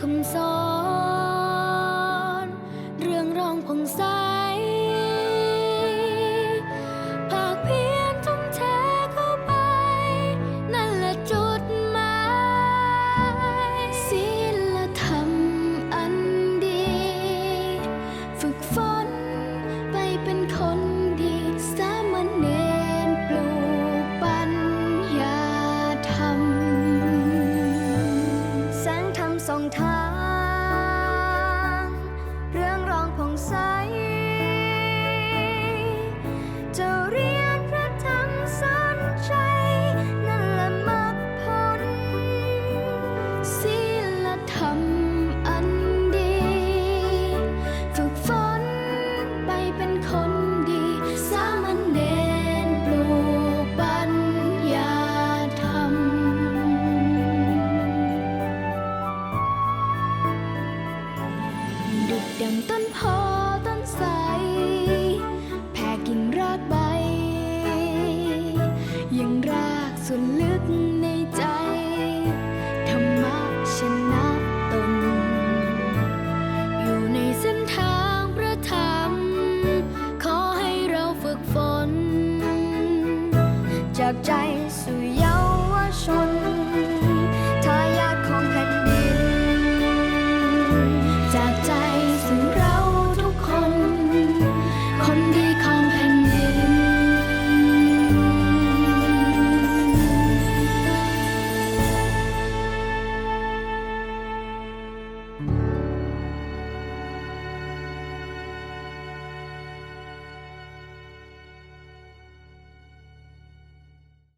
không gió. ดุดดังต้นพอต้นใส แผ่กิ่งรากใบ ยังรากส่วนลึกในใจ ธรรมะชนะตน อยู่ในเส้นทางพระธรรม ขอให้เราฝึกฝน จากใจสู่